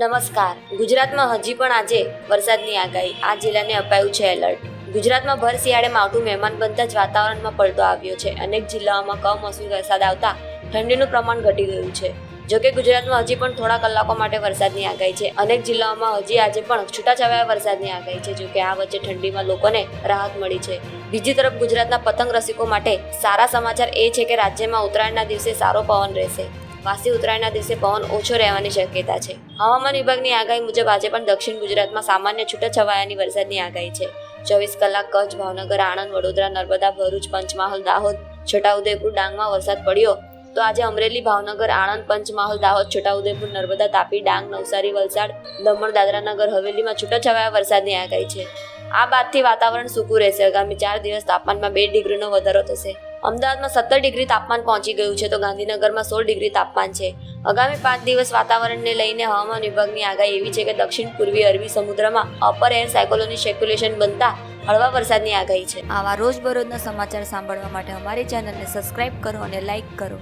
નમસ્કાર. ગુજરાતમાં હજી પણ આજે વરસાદની આગાહી. આ જિલ્લાને અપાયું છે એલર્ટ. ગુજરાતમાં ભર શિયાળે માવઠું મહેમાન બનતા જ વાતાવરણમાં પલટો આવ્યો છે. અનેક જિલ્લાઓમાં કમોસમી વરસાદ આવતા ઠંડીનું પ્રમાણ ઘટી ગયું છે. જોકે ગુજરાતમાં હજી પણ થોડા કલાકો માટે વરસાદની આગાહી છે. અનેક જિલ્લાઓમાં હજી આજે પણ છૂટાછવાયા વરસાદની આગાહી છે, જોકે આ વચ્ચે ઠંડીમાં લોકોને રાહત મળી છે. બીજી તરફ ગુજરાતના પતંગ રસિકો માટે સારા સમાચાર એ છે કે રાજ્યમાં ઉત્તરાયણના દિવસે સારો પવન રહેશે. વાસી ઉત્તરાયણના દિવસે પવન ઓછો રહેવાની શક્યતા છે. હવામાન વિભાગની આગાહી મુજબ આજે પણ દક્ષિણ ગુજરાતમાં સામાન્ય છૂટાછવાયાની વરસાદની આગાહી છે. ચોવીસ કલાક કચ્છ, ભાવનગર, આણંદ, વડોદરા, નર્મદા, ભરૂચ, પંચમહાલ, દાહોદ, છોટાઉદેપુર, ડાંગમાં વરસાદ પડ્યો. તો આજે અમરેલી, ભાવનગર, આણંદ, પંચમહાલ, દાહોદ, છોટાઉદેપુર, નર્મદા, તાપી, ડાંગ, નવસારી, વલસાડ, દમણ દાદરાનગર હવેલીમાં છૂટાછવાયા વરસાદની આગાહી છે. આ બાદથી વાતાવરણ સૂકું રહેશે. આગામી ચાર દિવસ તાપમાનમાં બે ડિગ્રીનો વધારો થશે. અમદાવાદમાં સત્તર ડિગ્રી તાપમાન પહોંચી ગયું છે તો ગાંધીનગરમાં સોળ ડિગ્રી તાપમાન છે. આગામી પાંચ દિવસ વાતાવરણને લઈને હવામાન વિભાગની આગાહી એવી છે કે દક્ષિણ પૂર્વી અરબી સમુદ્રમાં અપર એર સાયકોલોની સેક્યુલેશન બનતા હળવા વરસાદની આગાહી છે. આવા રોજબરોજના સમાચાર સાંભળવા માટે અમારી ચેનલને સબસ્ક્રાઇબ કરો અને લાઇક કરો.